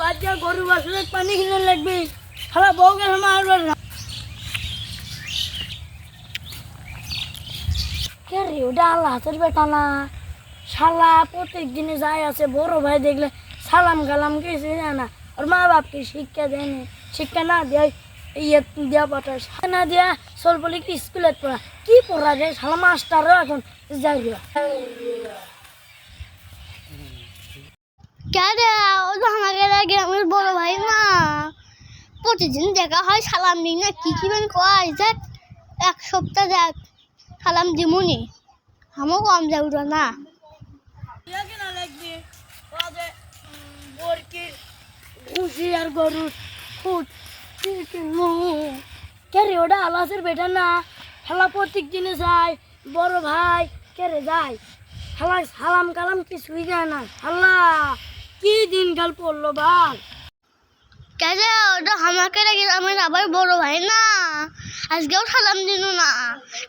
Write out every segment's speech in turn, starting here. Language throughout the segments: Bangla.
বাদ দিয়া লাগবে। দিনে যায় আছে, বড় ভাই দেখলে সালাম গালাম কিছু যায় না। ওর মা বাপকে শিক্ষা দেয়নি শিক্ষা না দেয় ইয়ে দেওয়া পাঠায়। না দেয়া চল বলে কি স্কুলে পড়া। কি পড়া যায় শালা মাস্টারও এখন যাই রে ও আমাকে লাগে আমার বড় ভাই না প্রতিদিন দেখা হয় সালাম দিই না, কি কি মানে কয়? যাক এক সপ্তাহ যাক সালাম দিমুনি। আমও কম যাব না। আর গরুর খুদ কে রে ওটা আলাসের বেটা না? খেলা প্রত্যেক দিনে যায়, বড় ভাই কে রে যায়? খেলা সালাম কালাম কিছুই যায় না। আল্লাহ দিনকাল পড়ল বাল। কেন ওটা আমাকে লাগে আমার আবার বড় ভাই না। আজকেও সালাম দিল না।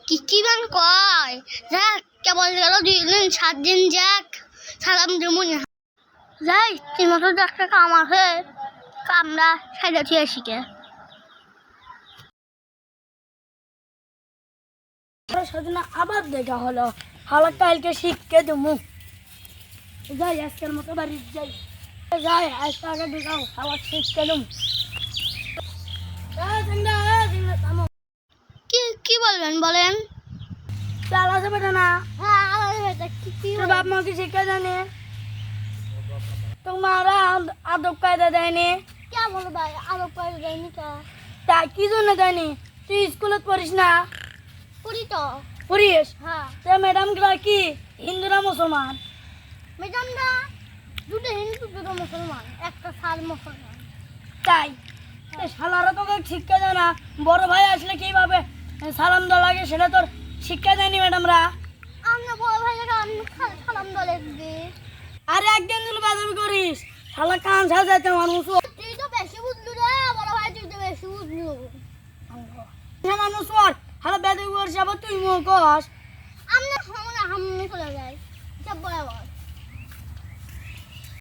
কি কি মান কয়? যাক কেবল গেল দুই দিন সাত দিন যাক সালাম দিমুনি যাই তিন মতো একটা কাম আছে। কামরা সাইডে থিয়ে শিখে ওর সাথে না আবার দেখা হলো। হালা কালকে শিখকে দেবো যাই আজকের মতো বাড়ি যাই। যাই আজকে আগে ঢুকাও কি কি বলবেন বলেন? না? হ্যাঁ আমাদের এটা কি তোর বাপ শিক্ষা জানে? তোমারা আদ- আদব কায়দা দেয়নি? কে বলো ভাই আলো করে দেয়নি কা? তাই কি জন্য দেয়নি? তুই স্কুলে পড়িস না? পুরি তো। পড়িস? হ্যাঁ। তো ম্যাডামগুলা কি? হিন্দুরা মুসলমান? ম্যাডাম না দুটো হিন্দু দুটো মুসলমান একটা সার মুসলমান। তাই? শালারা তোকে শিক্ষা দেয় না। বড় ভাই আসলে কীভাবে সালাম দেওয়া লাগে সেটা তোর শিক্ষা দেয়নি ম্যাডামরা আমরা বড় ভাই সালাম দলে আরে একদিন দিল বাজাবি করিস। শালা কান সাজাইতে মানুষ। তুই তো বেশি বুঝলু রে বড় ভাই তুই তো বেশি বুঝলু। মানুষ ওর হালা বেদবি করিস আবার তুই মুখ কস। আমরা